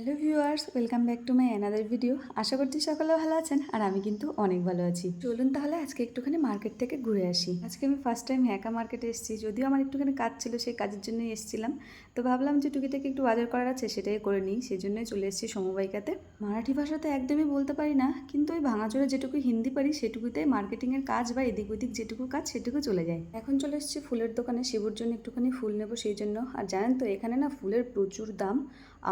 Hello viewers welcome back to my another video আশা করছি সকলে ভালো আছেন আর আমি কিন্তু অনেক ভালো আছি। চলুন তাহলে আজকে একটুখানি মার্কেট থেকে ঘুরে আসি। আজকে আমি ফার্স্ট টাইম একা মার্কেটে এসেছি, যদিও আমার একটুখানি কাজ ছিল, সেই কাজের জন্যই এসেছিলাম। তো ভাবলাম যে টুকিটাকি একটু বাজার করার আছে, সেটাই করে নিই সেই জন্যই চলে এসেছি সমবায়িকাতে। মারাঠি ভাষা তো একদমই বলতে পারি না, কিন্তু ওই ভাঙাচোরা যেটুকু হিন্দি পারি, সেটুকুতে মার্কেটিংয়ের কাজ বা এদিক ওদিক যেটুকু কাজ, সেটুকু চলে যায়। এখন চলে এসেছি ফুলের দোকানে, শিবুর জন্য একটুখানি ফুল নেব সেই জন্য। আর জানেন তো, এখানে না ফুলের প্রচুর দাম,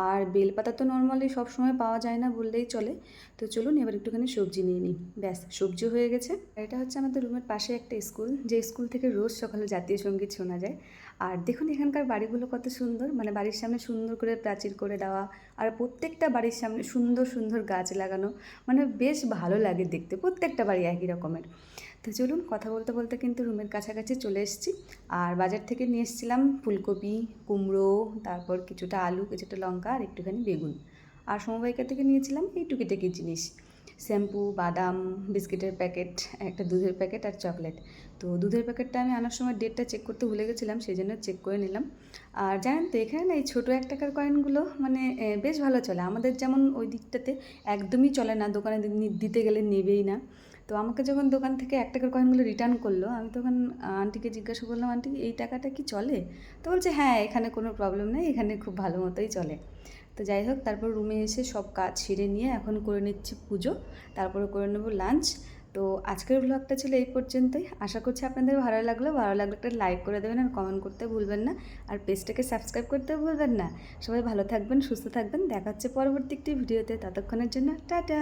আর বেলপাতা তো নর্মালি সবসময় পাওয়া যায় না বললেই চলে। তো চলুন এবার একটুখানি সবজি নিয়ে নিই। ব্যাস, সবজি হয়ে গেছে। এটা হচ্ছে আমাদের রুমের পাশে একটা স্কুল যে স্কুল থেকে রোজ সকালে জাতীয় সংগীত শোনা যায়। আর দেখুন এখানকার বাড়িগুলো কত সুন্দর। মানে বাড়ির সামনে সুন্দর করে প্রাচীর করে দেওয়া, আর প্রত্যেকটা বাড়ির সামনে সুন্দর সুন্দর গাছ লাগানো। মানে বেশ ভালো লাগে দেখতে, প্রত্যেকটা বাড়ি একই রকমের। তো চলুন কথা বলতে বলতে কিন্তু রুমের কাছাকাছি চলে এসেছি। আর বাজার থেকে নিয়ে এসেছিলাম ফুলকপি, কুমড়ো, তারপর কিছুটা আলু, কিছুটা লঙ্কা আর একটুখানি বেগুন। আর সমবায়িকা থেকে নিয়েছিলাম এই টুকিটাকি জিনিস। শ্যাম্পু, বাদাম, বিস্কিটের প্যাকেট, একটা দুধের প্যাকেট আর চকলেট। তো দুধের প্যাকেটটা আমি আনার সময় ডেটটা চেক করতে ভুলে গেছিলাম সেই জন্য চেক করে নিলাম। আর জানেন তো, এখানে না এই ছোটো এক টাকার কয়েনগুলো মানে বেশ ভালো চলে। আমাদের যেমন ওই দিকটাতে একদমই চলে না, দোকানে দিতে গেলে নেবেই না। তো আমাকে যখন দোকান থেকে এক টাকার কয়েনগুলো রিটার্ন করল, আমি তখন আন্টিকে জিজ্ঞাসা করলাম আন্টি এই টাকাটা কি চলে? তো বলছে হ্যাঁ এখানে কোনো প্রবলেম নেই, এখানে খুব ভালো মতোই চলে। তো যাই হোক, তারপর রুমে এসে সব কাজ সেরে নিয়ে এখন করে নিচ্ছি পুজো, তারপরে করে নেব লাঞ্চ তো আজকের ব্লগটা ছিল এই পর্যন্তই। আশা করছি আপনাদের ভালো লাগল। ভালো লাগলে একটা লাইক করে দেবেন আর কমেন্ট করতে ভুলবেন না। আর পেজটাকে সাবস্ক্রাইব করতে ভুলবেন না। সবাই ভালো থাকবেন, সুস্থ থাকবেন। দেখা হচ্ছে পরবর্তী একটি ভিডিওতে ততক্ষণের জন্য, টাটা!